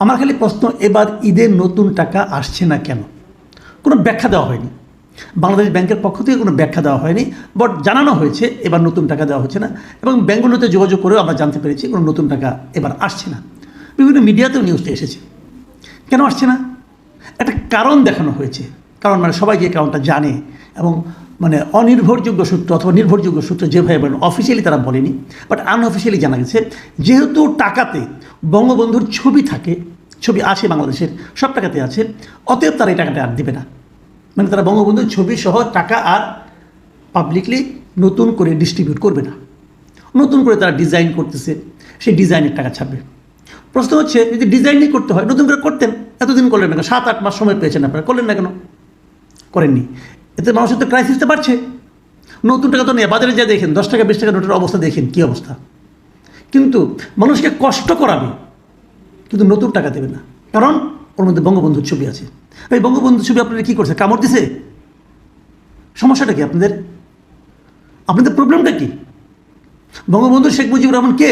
আমার খালি প্রশ্ন, এবার ঈদের নতুন টাকা আসছে না কেন? কোনো ব্যাখ্যা দেওয়া হয়নি। বাংলাদেশ ব্যাংকের পক্ষ থেকে কোনো ব্যাখ্যা দেওয়া হয়নি বাট জানানো হয়েছে, এবার নতুন টাকা দেওয়া হচ্ছে না। এবং ব্যাঙ্কগুলোতে যোগাযোগ করেও আমরা জানতে পেরেছি কোনো নতুন টাকা এবার আসছে না। বিভিন্ন মিডিয়াতেও নিউজটা এসেছে। কেন আসছে না? একটা কারণ দেখানো হয়েছে। কারণ মানে সবাই যে কারণটা জানে এবং মানে অনির্ভরযোগ্য সূত্র অথবা নির্ভরযোগ্য সূত্র যেভাবে বলেন অফিসিয়ালি তারা বলেনি বাট আনঅফিসিয়ালি জানা গেছে, যেহেতু টাকাতে বঙ্গবন্ধুর ছবি থাকে, ছবি আছে বাংলাদেশের, সব টাকাতে আছে, অতএব তারা এই টাকাটা আর দেবে না। মানে তারা বঙ্গবন্ধুর ছবি সহ টাকা আর পাবলিকলি নতুন করে ডিস্ট্রিবিউট করবে না। নতুন করে তারা ডিজাইন করতেছে, সেই ডিজাইনের টাকা ছাড়বে। প্রশ্ন হচ্ছে, যদি ডিজাইনই করতে হয়, নতুন করে করতেন, এতদিন করলেন না কেন? সাত, আট মাস সময় পেয়েছেন আপনারা, করলেন না কেন? করেননি। এতে মানুষের তো ক্রাইসিসটা বাড়ছে। নতুন টাকা তো নেই, বাজারে যা দেখেন, দশ টাকা, বিশ টাকা নোটের অবস্থা দেখেন, কী অবস্থা? কিন্তু মানুষকে কষ্ট করাবে, কিন্তু নতুন টাকা দেবে না। কারণ ওর মধ্যে বঙ্গবন্ধুর ছবি আছে। এই বঙ্গবন্ধুর ছবি আপনারা কী করছে? কামড় দিছে? সমস্যাটা কি আপনাদের? আপনাদের প্রবলেমটা কি? বঙ্গবন্ধু শেখ মুজিবুর রহমান কে?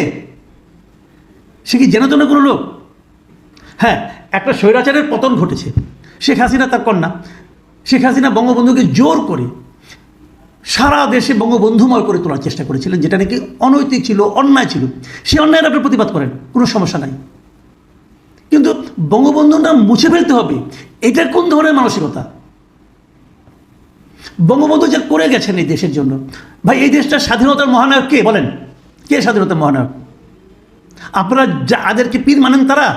সে কি জেনাতনা কোনো লোক? হ্যাঁ একটা স্বৈরাচারের পতন ঘটেছে। শেখ হাসিনা তার কন্যা। শেখ হাসিনা বঙ্গবন্ধুকে জোর করে সারা দেশে বঙ্গবন্ধুময় করে তোলার চেষ্টা করেছিলেন, যেটা নাকি অনৈতিক ছিল, অন্যায় ছিল। সে অন্যায়ের আপনি প্রতিবাদ করেন, কোনো সমস্যা নাই। কিন্তু বঙ্গবন্ধুর নাম মুছে ফেলতে হবে, এটা কোন ধরনের মানসিকতা? বঙ্গবন্ধু যা করে গেছেন এই দেশের জন্য, ভাই, এই দেশটার স্বাধীনতার মহানায়ক কে বলেন? কে স্বাধীনতার মহানায়ক? আপনারা যাদেরকে পীর মানেন তারা?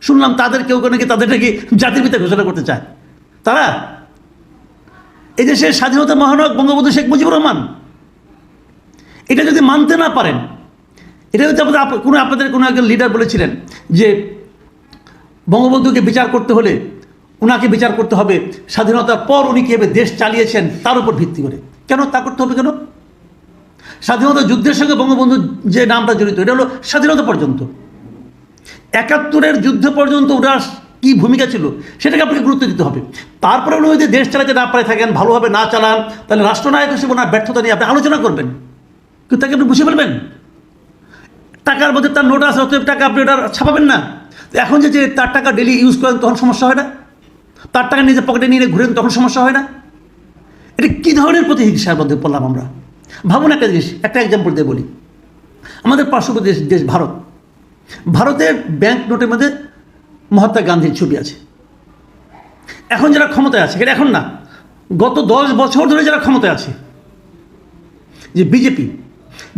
শুনলাম তাদের কেউ নাকি, তাদের নাকি জাতির পিতা ঘোষণা করতে চায়। তারা? এই দেশের স্বাধীনতা মহানায়ক বঙ্গবন্ধু শেখ মুজিবুর রহমান। এটা যদি মানতে না পারেন, এটা যদি আপনাদের কোনো আপনাদের কোনো একজন লিডার বলেছিলেন যে বঙ্গবন্ধুকে বিচার করতে হলে ওনাকে বিচার করতে হবে, স্বাধীনতার পর উনি কীভাবে দেশ চালিয়েছেন তার উপর ভিত্তি করে। কেন তা করতে হবে কেন? স্বাধীনতা যুদ্ধের সঙ্গে বঙ্গবন্ধু যে নামটা জড়িত, এটা হলো স্বাধীনতা পর্যন্ত। একাত্তরের যুদ্ধ পর্যন্ত ওনার কী ভূমিকা ছিল, সেটাকে আপনাকে গুরুত্ব দিতে হবে। তারপরে উনি যদি দেশ চালাতে না পারে থাকেন ভালোভাবে না চালান, তাহলে রাষ্ট্রনায়ক হিসেবে ওনার ব্যর্থতা নিয়ে আপনি আলোচনা করবেন। কিন্তু তাকে আপনি বুঝে ফেলবেন? টাকার মধ্যে তার নোট আছে, অতএব টাকা আপনি ওটা ছাপাবেন না। এখন যে তার টাকা ডেলি ইউজ করেন, তখন সমস্যা হয় না। তার টাকা নিজের পকেটে নিয়ে ঘুরেন, তখন সমস্যা হয় না। এটা কী ধরনের প্রতি প্রতিহিংসার মধ্যে পড়লাম আমরা? ভাবুন একটা জিনিস, একটা এক্সাম্পল দিয়ে বলি। আমাদের পার্শ্ববর্তী দেশ দেশ ভারত। ভারতের ব্যাংক নোটের মধ্যে মহাত্মা গান্ধীর ছবি আছে। এখন যারা ক্ষমতায় আছে এখন না? গত দশ বছর ধরে যারা ক্ষমতায় আছে, যে বিজেপি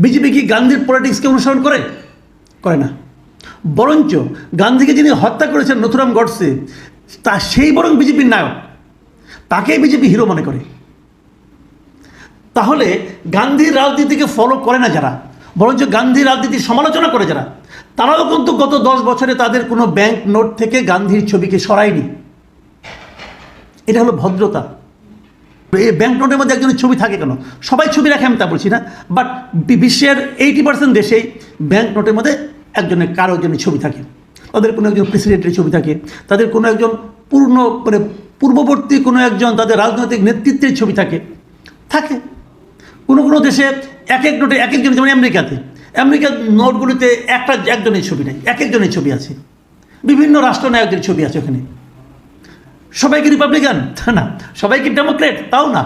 বিজেপি কি গান্ধীর পলিটিক্সকে অনুসরণ করে? করে না। বরঞ্চ গান্ধীকে যিনি হত্যা করেছেন নথুরাম গডসে, তা সেই বরং বিজেপির নায়ক। তাকেই বিজেপি হিরো মনে করে। তাহলে গান্ধীর রাজনীতিকে ফলো করে না যারা, বরঞ্চ গান্ধীর রাজনীতির সমালোচনা করে যারা তারাও কিন্তু গত দশ বছরে তাদের কোনো ব্যাংক নোট থেকে গান্ধীর ছবিকে সরায়নি। এটা হলো ভদ্রতা। এই ব্যাংক নোটের মধ্যে একজনের ছবি থাকে কেন? সবাই ছবি রাখে, আমি তা বলছি না। বাট বিশ্বের এইটি পার্সেন্ট দেশেই ব্যাংক নোটের মধ্যে একজনের, কারও একজনের ছবি থাকে। তাদের কোনো একজন প্রেসিডেন্টের ছবি থাকে। তাদের কোনো একজন পূর্ণ মানে পূর্ববর্তী কোনো একজন তাদের রাজনৈতিক নেতৃত্বের ছবি থাকে। থাকে। কোনো কোনো দেশে এক এক নোটে এক একজন, যেমন আমেরিকাতে। আমেরিকার নোটগুলিতে একটা, একজনের ছবি নেই, এক একজনের ছবি আছে। বিভিন্ন রাষ্ট্রনায়কদের ছবি আছে ওখানে। সবাই কি রিপাবলিকান না, সবাই কি ডেমোক্রেট তাও না।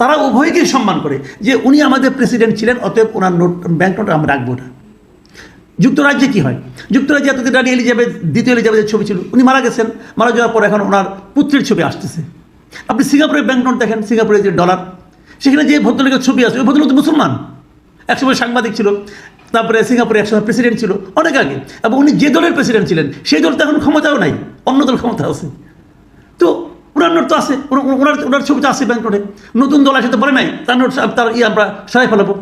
তারা উভয়কে সম্মান করে যে উনি আমাদের প্রেসিডেন্ট ছিলেন, অতএব ওনার নোট ব্যাংক নোট আমরা রাখব না। যুক্তরাজ্যে কি হয়? যুক্তরাজ্যে এতদিন রানী এলিজাবেথ দ্বিতীয় এলিজাবেথের ছবি ছিল, উনি মারা গেছেন, মারা যাওয়ার পর এখন ওনার পুত্রের ছবি আসতেছে। আপনি সিঙ্গাপুরের ব্যাংক নোট দেখেন, সিঙ্গাপুরের যে ডলার সেখানে যে ভদ্রলোকের ছবি আছে, ওই ভদ্রলোক মুসলমান। একসময় সাংবাদিক ছিল, তারপরে সিঙ্গাপুরে একসময় প্রেসিডেন্ট ছিল, অনেক আগে। এবং উনি যে দলের প্রেসিডেন্ট ছিলেন, সেই দল তো এখন ক্ষমতাও নাই, অন্য দল ক্ষমতা আছে। তো ওনার নোট তো আছে ওনার ওনার ছবি তো আছে ব্যাংক নোটে নতুন দল আসে তো বলে নাই, তার নোট তার ইয়ে আমরা সরাই ফেলাবো।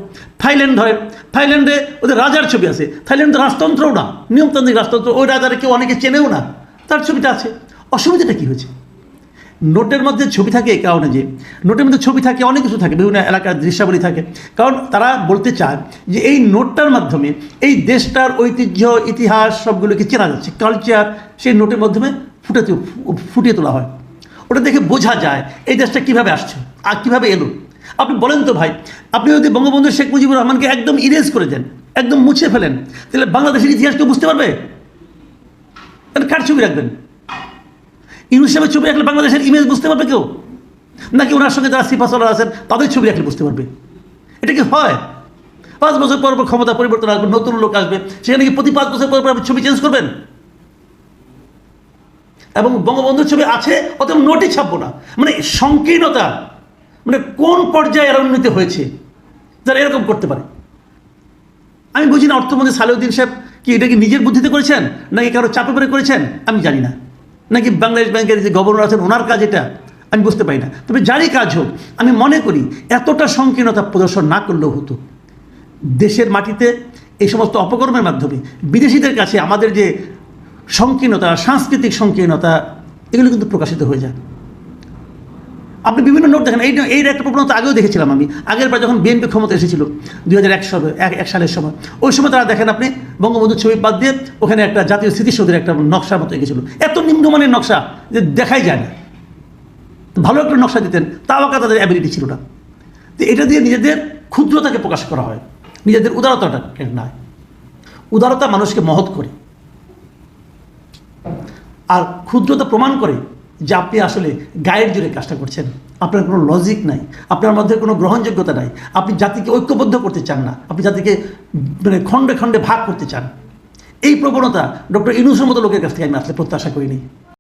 থাইল্যান্ড ধরেন থাইল্যান্ডে ওদের রাজার ছবি আছে। থাইল্যান্ড রাজতন্ত্রও না, নিয়মতান্ত্রিক রাজতন্ত্র, ওই রাজারে কেউ অনেকে চেনেও না, তার ছবিটা আছে। অসুবিধাটা কী হয়েছে? নোটের মধ্যে ছবি থাকে এই কারণে যে, নোটের মধ্যে ছবি থাকে, অনেক কিছু থাকে, বিভিন্ন এলাকার দৃশ্যাবলী থাকে। কারণ তারা বলতে চায় যে এই নোটটার মাধ্যমে এই দেশটার ঐতিহ্য, ইতিহাস সবগুলোকে চেনা যাচ্ছে। কালচার সেই নোটের মাধ্যমে ফুটে ফুটিয়ে তোলা হয়। ওটা দেখে বোঝা যায় এই দেশটা কীভাবে আসছে আর কীভাবে এলো। আপনি বলেন তো ভাই, আপনি যদি বঙ্গবন্ধু শেখ মুজিবুর রহমানকে একদম ইরেজ করে দেন, একদম মুছে ফেলেন, তাহলে বাংলাদেশের ইতিহাস কেউ বুঝতে পারবে? তাহলে কার ছবি রাখবেন? ইউনুস সাহেবের ছবি রাখলে বাংলাদেশের ইমেজ বুঝতে পারবে কেউ? নাকি ওনার সঙ্গে যারা সিপাসলা আছেন, তাদের ছবি রাখলে বুঝতে পারবে? এটা কি হয়? পাঁচ বছর পর পর ক্ষমতা পরিবর্তন আসবে, নতুন লোক আসবে, সেখানে কি প্রতি পাঁচ বছর পর পর আপনি ছবি চেঞ্জ করবেন? এবং বঙ্গবন্ধুর ছবি আছে, অতএব নোটই ছাপবো না। মানে সংকীর্ণতা মানে কোন পর্যায়ে এর উন্নতি হয়েছে, যারা এরকম করতে পারে? আমি বুঝি না, অর্থমন্ত্রী সালেউদ্দিন সাহেব কি এটা কি নিজের বুদ্ধিতে করেছেন, নাকি কারও চাপে পড়ে করেছেন? আমি জানি না। নাকি বাংলাদেশ ব্যাংকের যে গভর্নর আছেন, ওনার কাজ এটা? আমি বুঝতে পারি না। তবে যারই কাজ হোক, আমি মনে করি এতটা সংকীর্ণতা প্রদর্শন না করলেও হতো। দেশের মাটিতে এই সমস্ত অপকর্মের মাধ্যমে বিদেশিদের কাছে আমাদের যে সংকীর্ণতা, সাংস্কৃতিক সংকীর্ণতা, এগুলো কিন্তু প্রকাশিত হয়ে যায়। আপনি বিভিন্ন নোট দেখেন, এই এই একটা প্রবণতা আগেও দেখেছিলাম আমি। আগের বার যখন বিএনপি ক্ষমতা এসেছিল, দুই হাজার এক সালে এক এক সালের সময়, ওই সময় তারা দেখেন আপনি বঙ্গবন্ধুর ছবি বাদ দিয়ে ওখানে একটা জাতীয় স্মৃতিসৌধের একটা নকশার মতো এঁকেছিল। এত নিম্নমানের নকশা যে দেখাই যায় না। ভালো একটা নকশা দিতেন, তাও আঁকা তাদের অ্যাবিলিটি ছিল না। তো এটা দিয়ে নিজেদের ক্ষুদ্রতাকে প্রকাশ করা হয়। নিজেদের উদারতাটা নয় উদারতা মানুষকে মহৎ করে। আর ক্ষুদ্রতা প্রমাণ করে যে আপনি আসলে গায়ের জোরে কাজটা করছেন। আপনার কোনো লজিক নাই। আপনার মধ্যে কোনো গ্রহণযোগ্যতা নাই। আপনি জাতিকে ঐক্যবদ্ধ করতে চান না। আপনি জাতিকে মানে খণ্ডে খণ্ডে ভাগ করতে চান। এই প্রবণতা ডক্টর ইনুসের মতো লোকের কাছ থেকে আমি আসলে প্রত্যাশা করিনি।